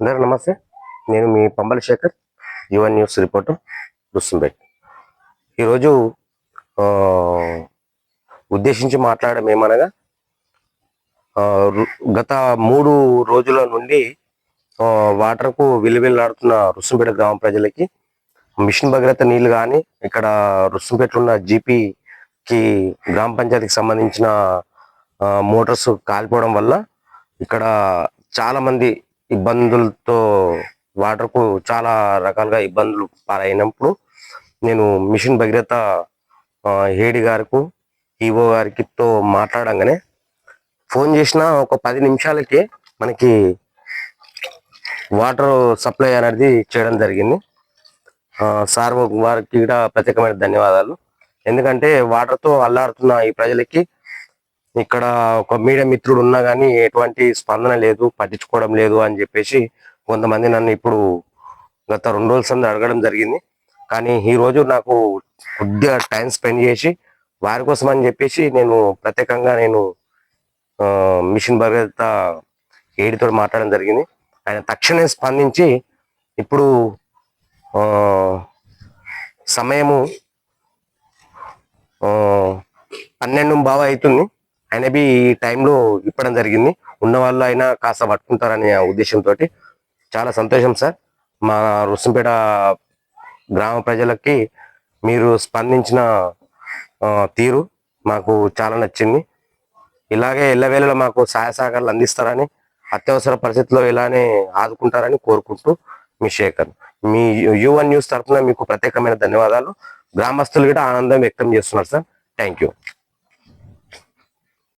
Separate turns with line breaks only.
అందరూ నమస్తే. నేను మీ పంబల శేఖర్ యువన్ న్యూస్ రిపోర్టర్ రుస్తుంబేట్ ఈరోజు ఉద్దేశించి మాట్లాడడం ఏమనగా గత మూడు రోజుల నుండి వాటర్కు విలువిల్లాడుతున్న రుస్తుంపేట గ్రామ ప్రజలకి మిషన్ భగీరథ నీళ్ళు కానీ ఇక్కడ రుస్తుంపేటలో ఉన్న జీపీకి గ్రామ పంచాయతీకి సంబంధించిన మోటార్స్ కాలిపోవడం వల్ల ఇక్కడ చాలా మంది ఇబ్బందులతో వాటర్కు చాలా రకాలుగా ఇబ్బందులు పాలైనప్పుడు నేను మిషన్ భగీరథ హేడి గారికి ఈవో గారికితో మాట్లాడంగానే ఫోన్ చేసిన ఒక పది నిమిషాలకి మనకి వాటర్ సప్లై అనేది చేయడం జరిగింది. సార్ వారికి కూడా ప్రత్యేకమైన ధన్యవాదాలు. ఎందుకంటే వాటర్తో అల్లాడుతున్న ఈ ప్రజలకి ఇక్కడ ఒక మీడియా మిత్రుడు ఉన్నా కానీ ఎటువంటి స్పందన లేదు పట్టించుకోవడం లేదు అని చెప్పేసి కొంతమంది నన్ను ఇప్పుడు గత రెండు రోజుల సంది అడగడం జరిగింది. కానీ ఈ రోజు నాకు కొద్దిగా టైం స్పెండ్ చేసి వారి కోసం అని చెప్పేసి నేను ప్రత్యేకంగా నేను మిషన్ భగత ఏడితో మాట్లాడడం జరిగింది. ఆయన తక్షణమే స్పందించి ఇప్పుడు సమయము పన్నెండు బాగా అవుతుంది. ఆయన బి ఈ టైంలో ఇప్పడం జరిగింది. ఉన్న వాళ్ళు అయినా కాస్త పట్టుకుంటారనే ఉద్దేశంతో చాలా సంతోషం సార్. మా రుసంపేట గ్రామ ప్రజలకి మీరు స్పందించిన తీరు మాకు చాలా నచ్చింది. ఇలాగే ఎల్లవేళలో మాకు సహాయ సహకారాలు అందిస్తారని అత్యవసర పరిస్థితుల్లో ఇలానే ఆదుకుంటారని కోరుకుంటూ మీ శేఖర్. మీ యువన్ న్యూస్ తరఫున మీకు ప్రత్యేకమైన ధన్యవాదాలు. గ్రామస్తులు కూడా ఆనందం వ్యక్తం చేస్తున్నారు సార్. Thank you.